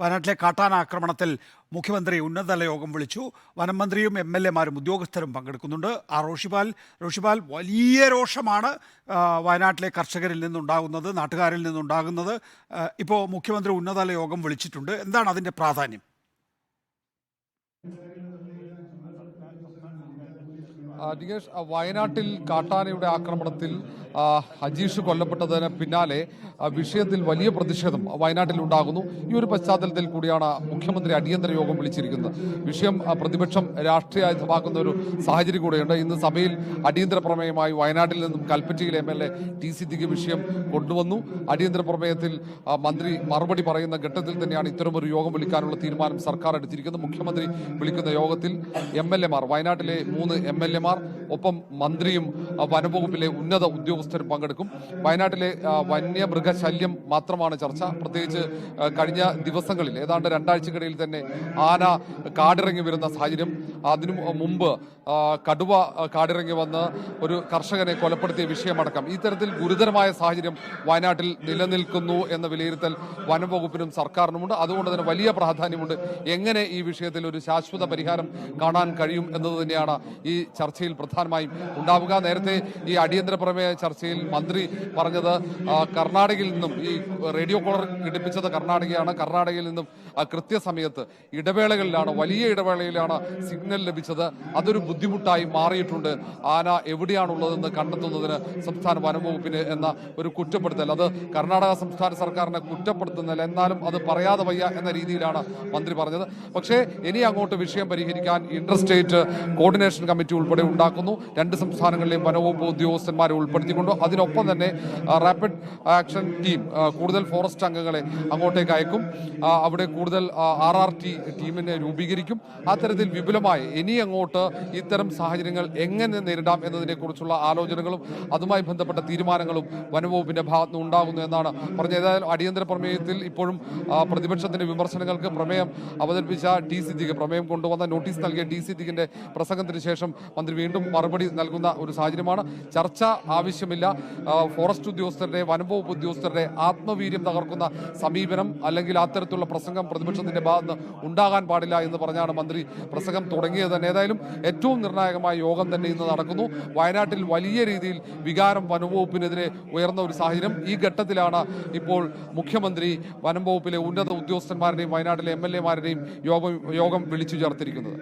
വയനാട്ടിലെ കാട്ടാന ആക്രമണത്തിൽ മുഖ്യമന്ത്രി ഉന്നതതല യോഗം വിളിച്ചു. വനം മന്ത്രിയും എം എൽ എമാരും ഉദ്യോഗസ്ഥരും പങ്കെടുക്കുന്നുണ്ട്. ആ റോഷിപാൽ റോഷിപാൽ വലിയ രോഷമാണ് വയനാട്ടിലെ കർഷകരിൽ നിന്നുണ്ടാകുന്നത് നാട്ടുകാരിൽ നിന്നുണ്ടാകുന്നത്. ഇപ്പോൾ മുഖ്യമന്ത്രി ഉന്നതതല യോഗം വിളിച്ചിട്ടുണ്ട്. എന്താണ് അതിന്റെ പ്രാധാന്യം? ദിനേഷ് വയനാട്ടിൽ കാട്ടാനയുടെ ആക്രമണത്തിൽ ഹജീഷ് കൊല്ലപ്പെട്ടതിന് പിന്നാലെ വിഷയത്തിൽ വലിയ പ്രതിഷേധം വയനാട്ടിൽ ഉണ്ടാകുന്നു. ഈ ഒരു പശ്ചാത്തലത്തിൽ കൂടിയാണ് മുഖ്യമന്ത്രി അടിയന്തര യോഗം വിളിച്ചിരിക്കുന്നത്. വിഷയം പ്രതിപക്ഷം രാഷ്ട്രീയമാക്കുന്ന ഒരു സാഹചര്യം കൂടെയുണ്ട്. ഇന്ന് സഭയിൽ അടിയന്തര പ്രമേയമായി വയനാട്ടിൽ നിന്നും കൽപ്പറ്റയിലെ M L A T Siddique വിഷയം കൊണ്ടുവന്നു. അടിയന്തര പ്രമേയത്തിൽ മന്ത്രി മറുപടി പറയുന്ന ഘട്ടത്തിൽ തന്നെയാണ് ഇത്തരമൊരു യോഗം വിളിക്കാനുള്ള തീരുമാനം സർക്കാർ എടുത്തിരിക്കുന്നത്. മുഖ്യമന്ത്രി വിളിക്കുന്ന യോഗത്തിൽ എം എൽ എമാർ വയനാട്ടിലെ മൂന്ന് എം എൽ എമാർ ഒപ്പം മന്ത്രിയും വനവകുപ്പിലെ ഉന്നത ഉദ്യോഗസ്ഥരും പങ്കെടുക്കും. വയനാട്ടിലെ വന്യമൃഗശല്യം മാത്രമാണ് ചർച്ച. പ്രത്യേകിച്ച് കഴിഞ്ഞ ദിവസങ്ങളിൽ ഏതാണ്ട് രണ്ടാഴ്ചക്കിടയിൽ തന്നെ ആന കാടിറങ്ങി വരുന്ന സാഹചര്യം. അതിനു മുമ്പ് കടുവ കാടിറങ്ങി വന്ന് ഒരു കർഷകനെ കൊലപ്പെടുത്തിയ വിഷയമടക്കം. ഇത്തരത്തിൽ ഗുരുതരമായ സാഹചര്യം വയനാട്ടിൽ നിലനിൽക്കുന്നു എന്ന വിലയിരുത്തൽ വനംവകുപ്പിനും സർക്കാരിനുമുണ്ട്. അതുകൊണ്ട് തന്നെ വലിയ പ്രാധാന്യമുണ്ട്. എങ്ങനെ ഈ വിഷയത്തിൽ ഒരു ശാശ്വത പരിഹാരം കാണാൻ കഴിയും എന്നത് തന്നെയാണ് ഈ ചർച്ചയിൽ പ്രധാനമായും ഉണ്ടാവുക. നേരത്തെ ഈ അടിയന്തര പ്രമേയ ചർച്ചയിൽ മന്ത്രി പറഞ്ഞത് കർണാടകയിൽ നിന്നും ഈ റേഡിയോ കോളർ ഘടിപ്പിച്ചത് കർണാടകയാണ്. കർണാടകയിൽ നിന്നും ആ, കൃത്യസമയത്ത് ഇടവേളകളിലാണ് വലിയ ഇടവേളയിലാണ് സിഗ്നൽ ലഭിച്ചത്. അതൊരു ബുദ്ധിമുട്ടായി മാറിയിട്ടുണ്ട്. ആന എവിടെയാണുള്ളതെന്ന് കണ്ടെത്തുന്നതിന് സംസ്ഥാന വനംവകുപ്പിന് എന്ന ഒരു കുറ്റപ്പെടുത്തൽ. അത് കർണാടക സംസ്ഥാന സർക്കാരിനെ കുറ്റപ്പെടുത്തുന്നില്ല എന്നാലും അത് പറയാതെ വയ്യ എന്ന രീതിയിലാണ് മന്ത്രി പറഞ്ഞത്. പക്ഷേ ഇനി അങ്ങോട്ട് വിഷയം പരിഹരിക്കാൻ ഇന്റർ സ്റ്റേറ്റ് കോർഡിനേഷൻ കമ്മിറ്റി ഉൾപ്പെടെ ഉണ്ടാക്കുന്നു. രണ്ട് സംസ്ഥാനങ്ങളിലെയും വനവകുപ്പ് ഉദ്യോഗസ്ഥന്മാരെ ഉൾപ്പെടുത്തിക്കൊണ്ട് അതിനൊപ്പം തന്നെ റാപ്പിഡ് ആക്ഷൻ ടീം കൂടുതൽ ഫോറസ്റ്റ് അംഗങ്ങളെ അങ്ങോട്ടേക്ക് അയക്കും. അവിടെ കൂടുതൽ ആർ ആർ ടി ടീമിനെ രൂപീകരിക്കും. അത്തരത്തിൽ വിപുലമായി ഇനി അങ്ങോട്ട് ഇത്തരം സാഹചര്യങ്ങൾ എങ്ങനെ നേരിടാം എന്നതിനെ കുറിച്ചുള്ള ആലോചനകളും അതുമായി ബന്ധപ്പെട്ട തീരുമാനങ്ങളും വനംവകുപ്പിന്റെ ഭാഗത്ത് നിന്ന് ഉണ്ടാകുന്നു എന്നാണ് പറഞ്ഞത്. ഏതായാലും അടിയന്തര പ്രമേയത്തിൽ ഇപ്പോഴും പ്രതിപക്ഷത്തിന്റെ വിമർശനങ്ങൾക്ക് പ്രമേയം അവതരിപ്പിച്ച ടി സിദ്ദിഖ് പ്രമേയം കൊണ്ടുവന്ന നോട്ടീസ് നൽകിയ ടി സിദ്ദിഖിന്റെ പ്രസംഗത്തിന് ശേഷം മന്ത്രി വീണ്ടും മറുപടി നൽകുന്ന ഒരു സാഹചര്യമാണ്. ചർച്ച ആവശ്യമില്ല. ഫോറസ്റ്റ് ഉദ്യോഗസ്ഥരുടെ വനംവകുപ്പ് ഉദ്യോഗസ്ഥരുടെ ആത്മവീര്യം തകർക്കുന്ന സമീപനം അല്ലെങ്കിൽ അത്തരത്തിലുള്ള പ്രസംഗം പ്രതിപക്ഷത്തിന്റെ ഭാഗത്ത് ഉണ്ടാകാൻ പാടില്ല എന്ന് പറഞ്ഞാണ് മന്ത്രി പ്രസംഗം തുടങ്ങിയത് തന്നെ. ഏതായാലും ഏറ്റവും നിർണായകമായ യോഗം തന്നെ ഇന്ന് നടക്കുന്നു. വയനാട്ടിൽ വലിയ രീതിയിൽ വികാരം വനംവകുപ്പിനെതിരെ ഉയർന്ന ഒരു സാഹചര്യം ഈ ഘട്ടത്തിലാണ് ഇപ്പോൾ മുഖ്യമന്ത്രി വനം വകുപ്പിലെ ഉന്നത ഉദ്യോഗസ്ഥന്മാരുടെയും വയനാട്ടിലെ എം എൽ എമാരുടെയും യോഗം യോഗം വിളിച്ചു ചേർത്തിരിക്കുന്നത്.